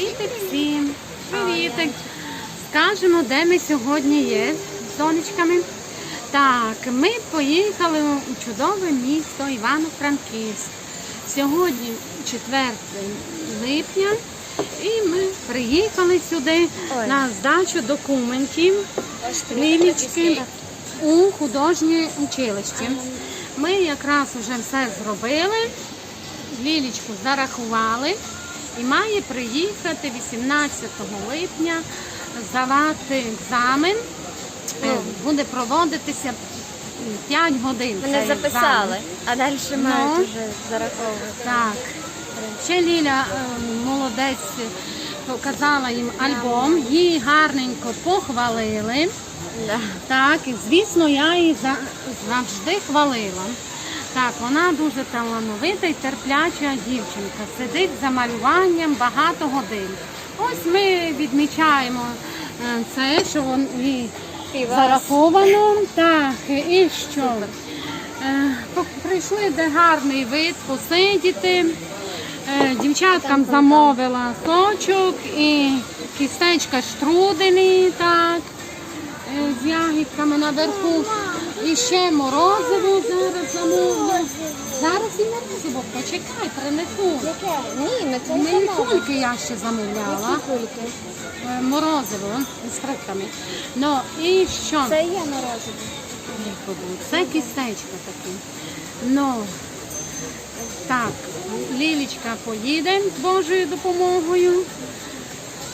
Привітик всім! Привітик! Скажемо, де ми сьогодні є з донечками. Так, ми поїхали у чудове місто Івано-Франківськ. Сьогодні 4 липня і ми приїхали сюди Ой. на здачу документів Лілічки у художнє училище. Ми якраз вже все зробили. Лілічку зарахували і має приїхати 18 липня здавати екзамен. Е, Буде проводитися 5 годин. Мене записали, а далі Ну. мають вже зараховувати. Так. Ще Ліля е, молодець показала їм альбом, її гарненько похвалили. Да. Так, і звісно, я її завжди хвалила. Так, вона дуже талановита і терпляча дівчинка. Сидить за малюванням багато годин. Ось ми відмічаємо е, це, що вон- їй І зараховано. Так, і що? Е, Прийшли, де гарний вид, посидіти. Е, Дівчаткам замовила сочок і кістечка штрудені, так, з ягідками наверху. І ще морозиво зараз замовлю. Зараз і морозиво, почекай, принесу. Яке? Ні, ми це не кульки я ще замовляла. кульки. Е, Морозиво з фруктами. Ну і що? Це є морозиво. Це кістечка такі. Ну, так, Лілічка поїде з Божою допомогою.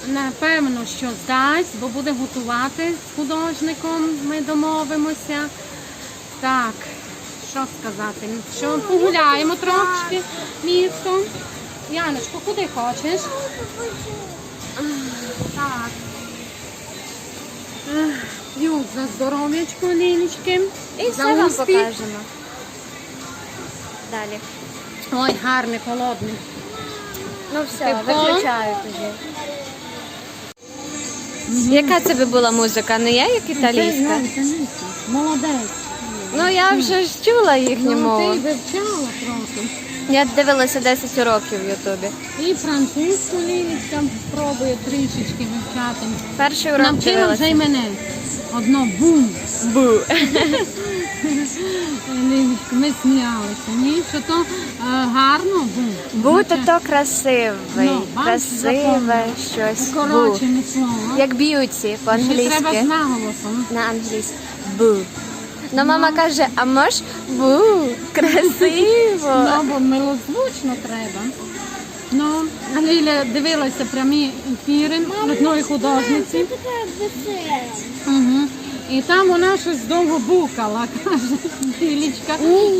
Напевно, що здасть, бо буде готувати з художником, ми домовимося. Так, що сказати? Що погуляємо трошки містом. Яночко, куди хочеш? Так. Ех, за здоров'ячко Лілічки. І все вам покажемо. Далі. Ой, гарний, холодний. Ну все, виключаю тоді. Яка це би була музика? Не я, як італійська? Молодець. Ну я вже ж чула їхню Ну, мову. ти вивчала трохи. Я дивилася 10 років в Ютубі. І французьку Лілічка пробує трішечки вивчати. Перший урок Навчила вже й мене. Одно бум. Бу. Лілічка, ми сміялися. Ні, що то е, гарно бум. Бу то то красивий, Ну, бачиш, красиве запомнила. щось. Бу. Коротше, не слово. Як б'юті Ще треба з по-англійськи. наголосом. На англійську. Бу. Ну, мама каже, а мож бу, красиво. Ну, бо милозвучно треба. Ну, Ліля дивилася прямі ефіри одної художниці. Угу. І там вона щось довго букала, каже Лілічка.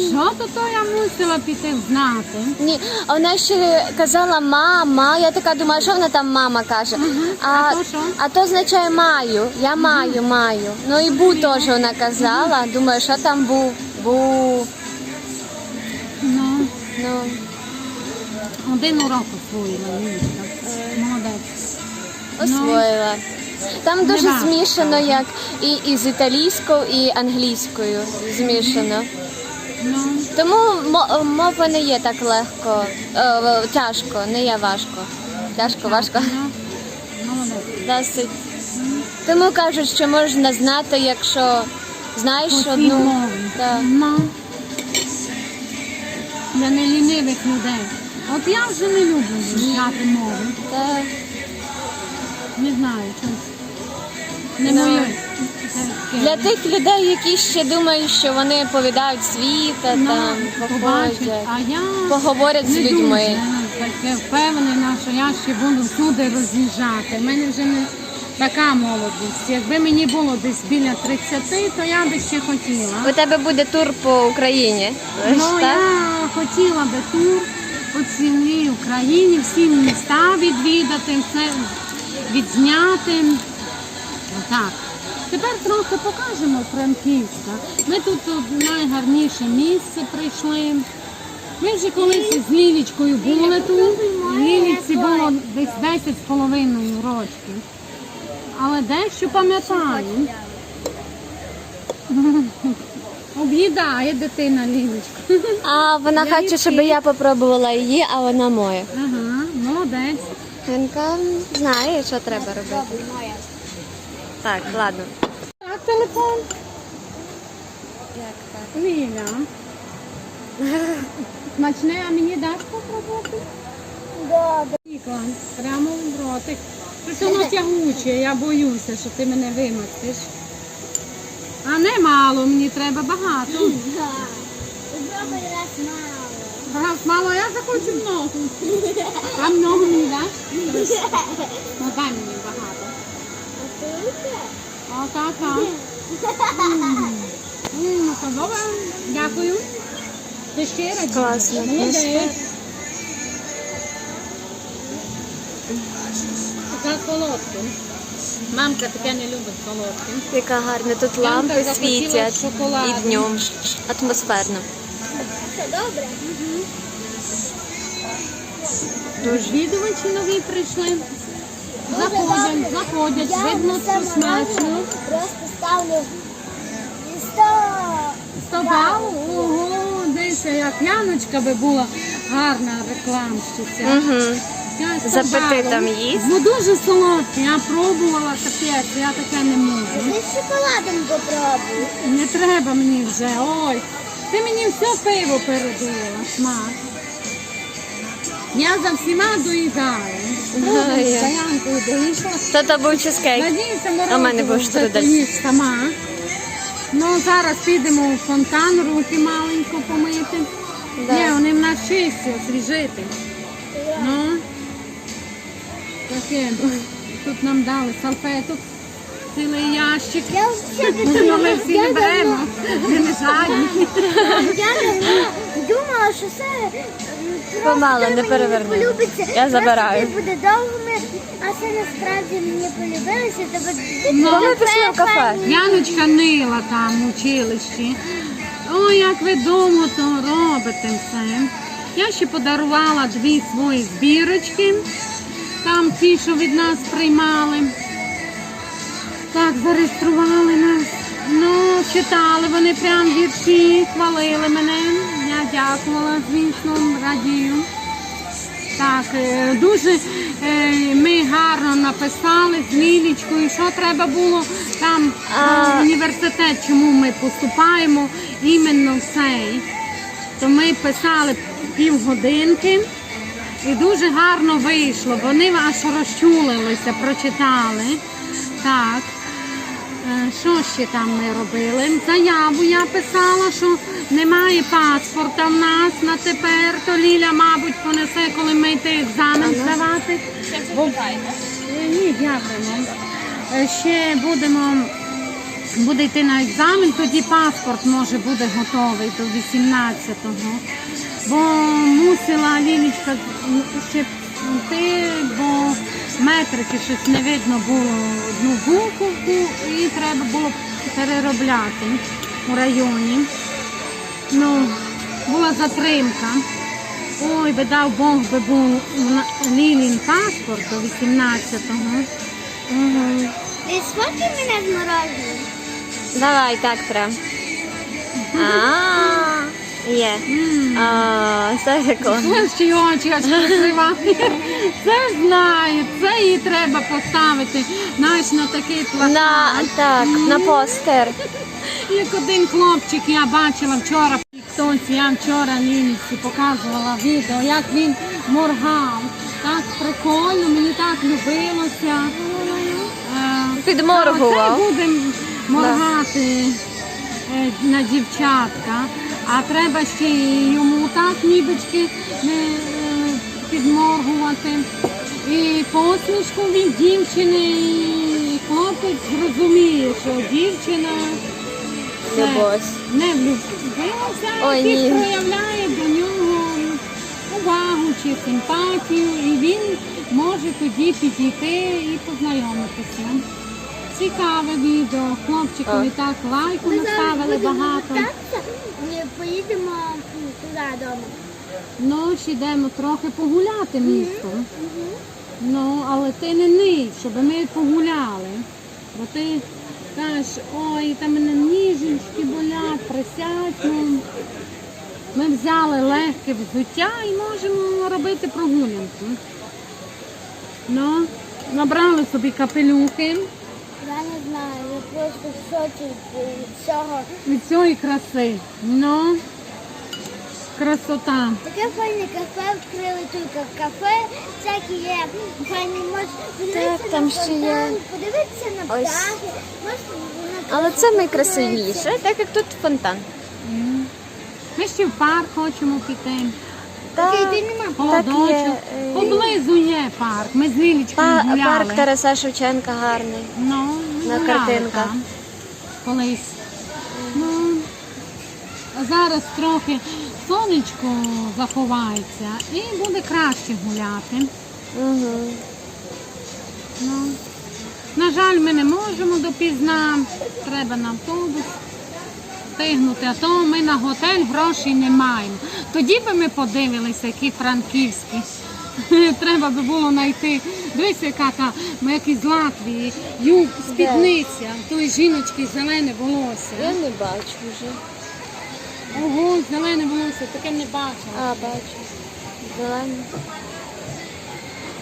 Що то то я мусила піти знати. Ні, а вона ще казала мама. Я така думаю, що вона там мама каже. А то що? а то означає маю. Я маю, маю. Ну і бу теж вона казала. Думаю, що там бу. Бу. Ну, Ну, один урок освоїла Лілічка. Молодець. освоїла. Там дуже Нема. змішано, як і, і з італійською, і англійською змішано. Ну, Тому мо- мова не є так легко, е, тяжко, не є важко. Тяжко, важко. ну. Досить. Тому кажуть, що можна знати, якщо знаєш По цій одну. мові. Так. Ну, для нелінивих людей. От я вже не люблю вивчати мови. Так. Не знаю, щось. Не моє. Для тих людей, які ще думають, що вони повідають світ, а Ну, там побачать. походять, А я поговорять з не людьми. дуже таке впевнена, що я ще буду всюди роз'їжджати. У мене вже не така молодість. Якби мені було десь біля 30, то я би ще хотіла. У тебе буде тур по Україні. Ну, так? я хотіла би тур по цілій Україні, всі міста відвідати, все відзняти. Отак. Тепер трохи покажемо Франківська. Ми тут у найгарніше місце прийшли. Ми вже колись з Лілічкою були тут. Ліліці було десь 10 з половиною років. Але дещо пам'ятаю. Об'їдає дитина Лілічку. А вона хоче, щоб я попробувала її, а вона моя. Ага, молодець. Генка знає, що треба робити. Так, ладно. Так, телефон. Як так? Ліля. Смачне, а мені даш попробувати? Ікла, прямо в ротик. Щось воно тягуче, я боюся, що ти мене вимастиш. А не мало, мені треба багато. Попробуй раз мало. Мало, я захочу много. А много мені даш? Ну дай мені багато. О, так, так. Ну, добре, дякую. Ти щира? Класно. Така солодка. Мамка таке не любить солодке. Яка гарна тут лампи світять і днем. Атмосферно. Все добре? Відвідувачі нові прийшли. Заходять, заходять, Я видно, на що смачно. Просто ставлю і сто. Стобав, ого, дивися, як Яночка би була гарна рекламщиця. Угу. Я З стобала. апетитом їсть. Ну дуже солодке, я пробувала капець, я таке не можу. Ти з шоколадом попробуй. Не треба мені вже, ой. Ти мені все пиво передула, смак. Я за всіма доїдаю. Ага, я. За Янкою доїшла. То то був чизкейк. Надіюся, А в мене був штрудель. сама. Ну, зараз підемо в фонтан, руки маленько помити. Да. Ні, вони в нас чисті, освіжити. Ну, таке. Тут нам дали салфеток, цілий ящик. Я вже Ну, ми всі не беремо, ми не жадні. Я давно думала, що це м, просто Помало, не мені переверни. полюбиться. Я Просто забираю. це буде довгими, а це насправді мені полюбилося. Тобто Ну, Ми пішли в кафе. Яночка нила там в училищі. Ой, як ви довго то робите все. Я ще подарувала дві свої збірочки, там ті, що від нас приймали. Так, зареєстрували нас. Ну, читали вони прям вірші, хвалили мене. Я дякувала, звісно, радію. Так, е, дуже е, ми гарно написали з Лілічкою, що треба було там А- в університет, чому ми поступаємо іменно цей. То ми писали півгодинки і дуже гарно вийшло. Вони аж розчулилися, прочитали. Так. Е, Що ще там ми робили? Заяву я писала, що немає паспорта в нас на тепер, то Ліля, мабуть, понесе, коли ми йти екзамен здавати. Бо... Е, Ні, дякуємо. Е, Ще будемо буде йти на екзамен, тоді паспорт може буде готовий до 18-го. Бо мусила Лілічка ще йти, бо метрики щось не видно було одну буковку і треба було переробляти у районі. Ну, була затримка. Ой, би дав Бог би був Лілін паспорт до 18-го. Угу. Ти сфоткай мене з мороженим? Давай, так треба. А, є. А, Це реклама. Ось чи очі аж красива. Це ж знаю, це її треба поставити. Знаєш, на такий плакат. На так, на постер. Як один хлопчик я бачила вчора тіктоці, я вчора Лінці показувала відео, як він моргав. Так прикольно, мені так любилося. Е, Підморгував. Це будемо моргати е, на дівчатка, а треба ще й йому так нібочки е, підморгувати. І посмішку від дівчини, і хлопець зрозуміє, що дівчина це не влюбилася, Ой, і ні. проявляє до нього увагу чи симпатію, і він може тоді підійти і познайомитися. Цікаве відео. Хлопчикові так лайку наставили багато. і поїдемо туди вдома. Ну, ще йдемо трохи погуляти містом. Ну, але ти не ний, щоб ми погуляли. Бо ти кажеш, ой, там мене ніжечки болять, присядь. Ну. Ми взяли легке взуття і можемо робити прогулянку. Ну, набрали собі капелюхи Я не знаю, я просто в шоці від цього. від цієї краси. Ну, красота. Таке файне кафе, відкрили тут кафе, всякі є файні можна подивитися Так, там на ще є. фонтан, подивитися на Ось. птахи. Можна на Але це найкрасивіше, так як тут фонтан. Ми ще в парк хочемо піти. Так є, е, Поблизу є парк. Ми з Лілічкою па- гуляли. парк Тараса Шевченка гарний. Ну, ми На гуляли картинках. там Колись. Ну, а зараз трохи сонечко заховається і буде краще гуляти. Угу. Ну, на жаль, ми не можемо допізна. Треба на автобус встигнути, а то ми на готель грошей не маємо. Тоді би ми подивилися, які франківські. Треба би було знайти. Дивись, яка та ми як із Латвії, юг, спідниця, тої жіночки зелене волосся. Я не бачу вже. Ого, зелене волосся, таке не бачила. А, бачу. Зелений.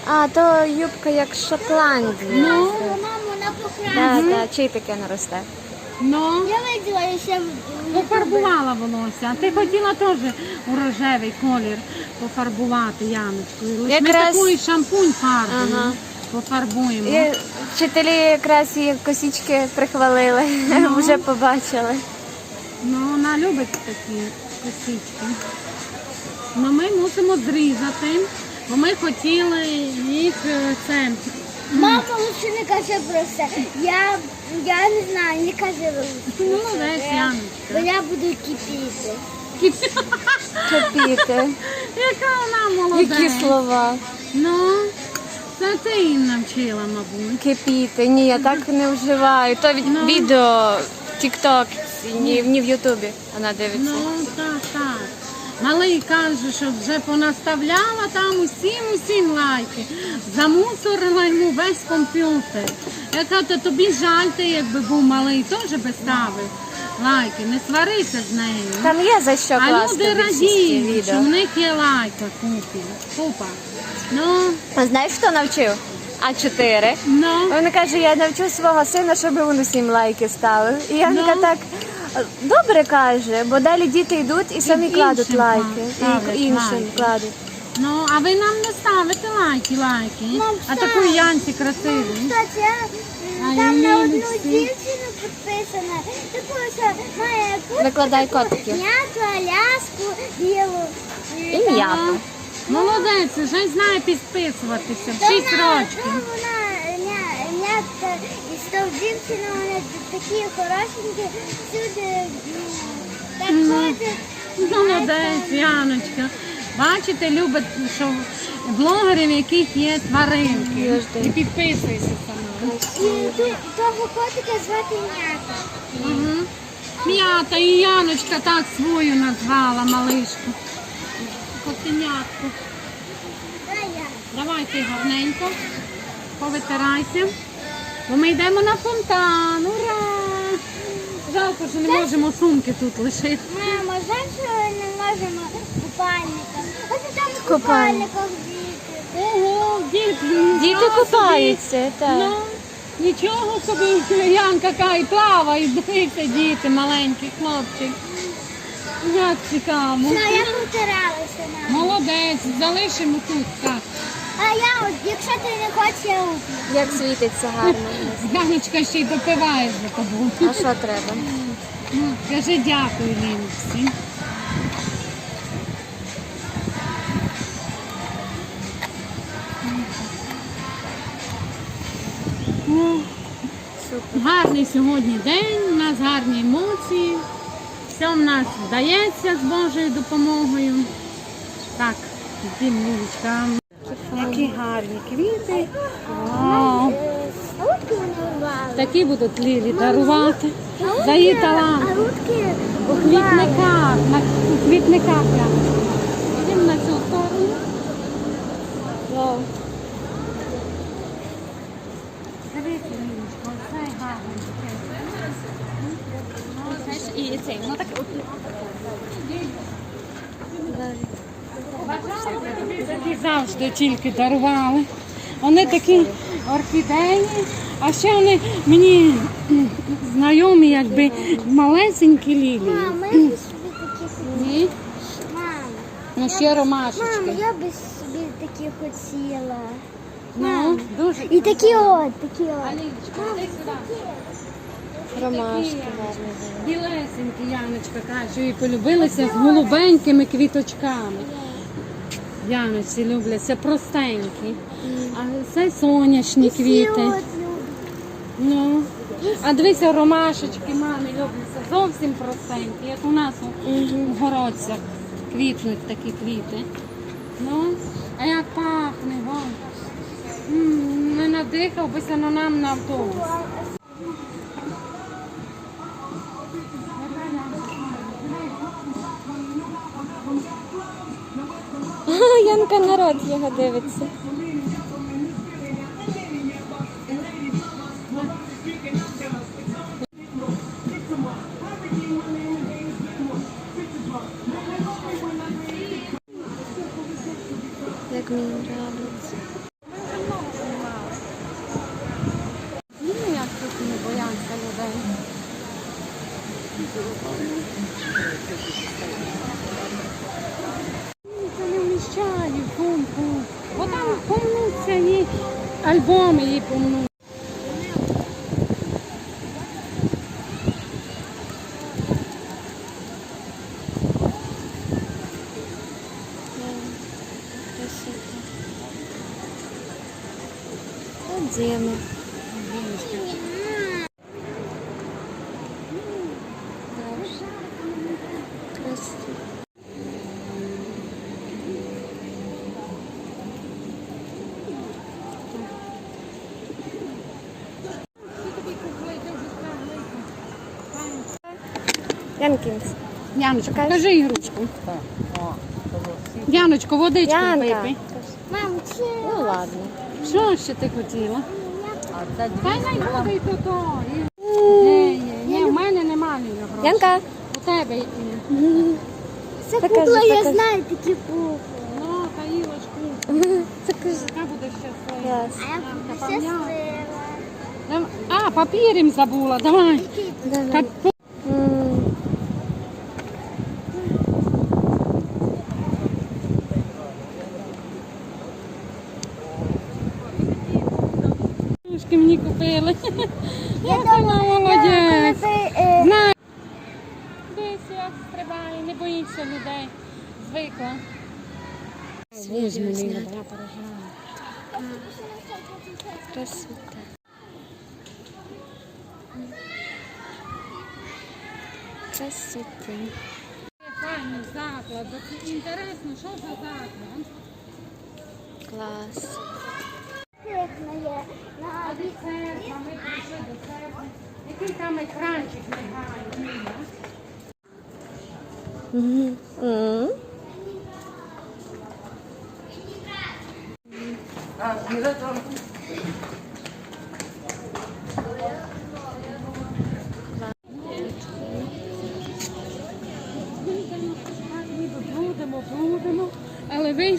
А, то юбка як з Шотландії. Ну, Мамо, вона покрасила. Так, так, чий таке не росте. Ну. Я виділа і ще Пофарбувала волосся. А ти хотіла теж у рожевий колір пофарбувати Яночкою. Лиш ми Якраз- такий шампунь фарбою Ага. пофарбуємо. І вчителі якраз її косічки прихвалили, Ну. вже побачили. Ну, вона любить такі косички. Ну, ми мусимо зрізати, бо ми хотіли їх е, це. Мама лучше не каже про це. Я, я не знаю, не кажи лучше. Ну, молодець, Бо Яночка. я буду кипіти. Кипіти. Яка вона молодець. Які слова? Ну, це ти її навчила, мабуть. Кипіти. Ні, я так не вживаю. То від Ну. відео в TikTok, ні, ні в Ютубі вона дивиться. Ну, так. Малий каже, що вже понаставляла там усім усім лайки. Замусорила йому весь комп'ютер. Я кажу, «Та тобі жаль, ти якби був малий, теж би ставив лайки, не сварися з нею. Там є за що а класти люди в більшості радіють, що відео. в них є лайка купі. Купа. Ну, А знаєш, хто навчив? А4. ну, Він каже, я навчу свого сина, щоб він усім лайки ставив. І Янка Ну. так добре каже, бо далі діти йдуть і самі іншим кладуть лайки. ставлять І іншим лайки. кладуть. ну, а ви нам не ставите лайки, лайки. Мам, А такої Янці. Кстати, я, А там на одну дівчину підписана. Таку, що має куртку, Викладай таку котиків. М'яту, аляску, білу. І м'яту. Молодець, вже знає підписуватися в То 6 вона- років. Вона і такі хорошенькі, всюди так Ну. Молодець, Яночка. Бачите, любить, що блогерів, яких є тваринки. І підписуйся сама. І того котика звати м'ята. Угу. М'ята і Яночка так свою назвала малишку. Котенятку. Давай ти гарненько, повитирайся. Бо ми йдемо на фонтан. Ура! Жалко, що не можемо сумки тут лишити. Мамо, знаєш, що не можемо купальником? Ось там в Купальник. купальниках діти. Ого, діти, Діти купаються, так. Ну, нічого собі, Янка кай плаває, дивися, діти, маленький хлопчик. Як цікаво. Ну, я повтиралася, мамо. Молодець, залишимо тут. Так. А я, от, якщо ти не хочеш, я уплю. Як світиться гарно. Яночка ще й допиває за тобою. А що треба? Ну, Кажи дякую, Ліночці. Ну, Гарний сьогодні день, у нас гарні емоції. Все в нас вдається з Божою допомогою. Так, йдемо, Лілечка. Які гарні квіти. Такі будуть Лілі дарувати за її талант. У квітниках, у квітниках прямо. Йдемо на цю сторону. Вау. Дивіться, Ліночко, це гарно. І цей, ну так щоб завжди тільки дарували. Вони такі орхідеї, а ще вони мені знайомі, якби малесенькі лілії. Мама, я би собі такі. Ні? Мама, Ну ще ромашечки. мама, я би собі такі хотіла. Ну, дуже. І такі от, такі от. Аліночка, сюди. Ромашки гарні. Білесенькі, Яночка каже, і полюбилися з голубенькими квіточками. Яночці любляться простенькі. А це сонячні квіти. Ну. А дивися, ромашечки мамі любляться зовсім простенькі, як у нас у городцях квітнуть такі квіти. Ну, а як пахне. М, Не надихав бися на нам на автобус. Янка народ його дивиться. Альбоми її помнуть. Янкінс. Яночка, покажи ігрушку. Яночко, водичку Янка. випий. Мам, чи... Ну ладно. Що ще ти хотіла? Та й най буде і то то. Ні, ні, ні, в мене немає грошей. Янка. У тебе є. Це Покажи, кукла, я покажи. знаю такі кукли. Ну, Таїлочку, Це яка буде щаслива. Клас. А я буду щаслива. Дав- А, папір їм забула, давай. Давай М. Ігрушки мені купили. Я Яка вона молодець. Коли ви, е, Знаю. Дивись, як стрибає, не боїться людей. Звикла. Візьми мені, я поражаю. Красота. Красота. Файний заклад. От Інтересно, що за заклад? Клас. А від церква, ми прийшли до церкви. Який там екранчик мигає? Ніна? Мгм. М.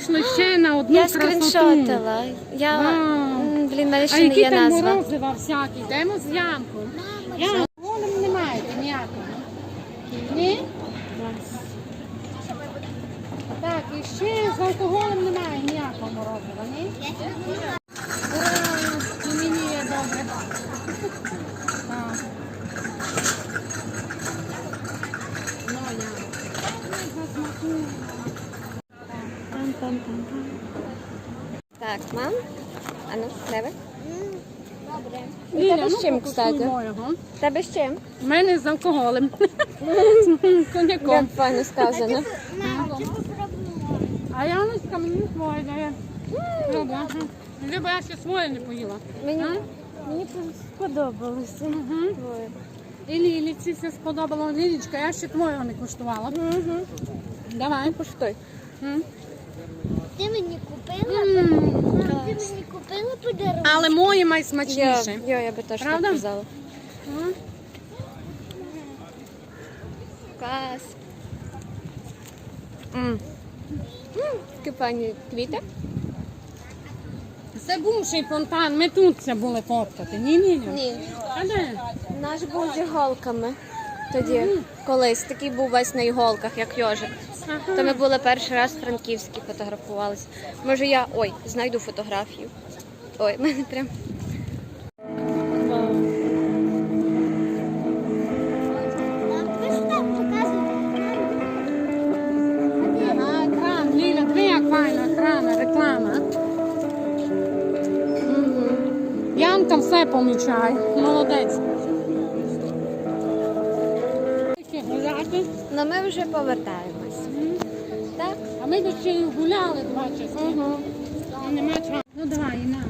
але ще на одну Я красоту. скріншотила. Я, Вау. Блін, мене ще А не які є там назва. морозива всякі? Йдемо з ямку. Я алкоголем не маєте ніякого. Ні? Так, і ще з алкоголем немає ніякого морозива, ні? Ура! І мені є добре. Так. Ну, я. Засмакую. Пам-пам-пам-пам. Так, мам. А ну, тебе? Добре. У тебе з чим, кстати? мого. Тебе з чим? У мене з алкоголем. З коньяком. Як файно сказано. Мам, чи попробуємо? А Яночка мені своє дає. Люба. Люба, я ще своє не поїла. Мені, А? мені сподобалося. Угу. Твоє. І Ліліці все сподобало. Лілічка, я ще твого не куштувала. Давай. Поштой. М. Ти мені купила? Мам, ти мені купила подарунок? Але моє Я, найсмачніше. я, я би теж так Правда? казала. Клас. М. М, Такі квіти. Це бувший фонтан, ми тут це були фоткати. Ні, ні, ні. Ні. А де? Наш був з іголками. Тоді колись такий був весь на іголках, як йожик. То ми були перший раз в Франківській фотографувалися. Може я ой, знайду фотографію. Ой, мене прям. Там все помічає. Молодець. Ми вже повертаємось. Так? А ми тут ще гуляли два часи. Угу. Ну, Нема часу. Ну давай, на.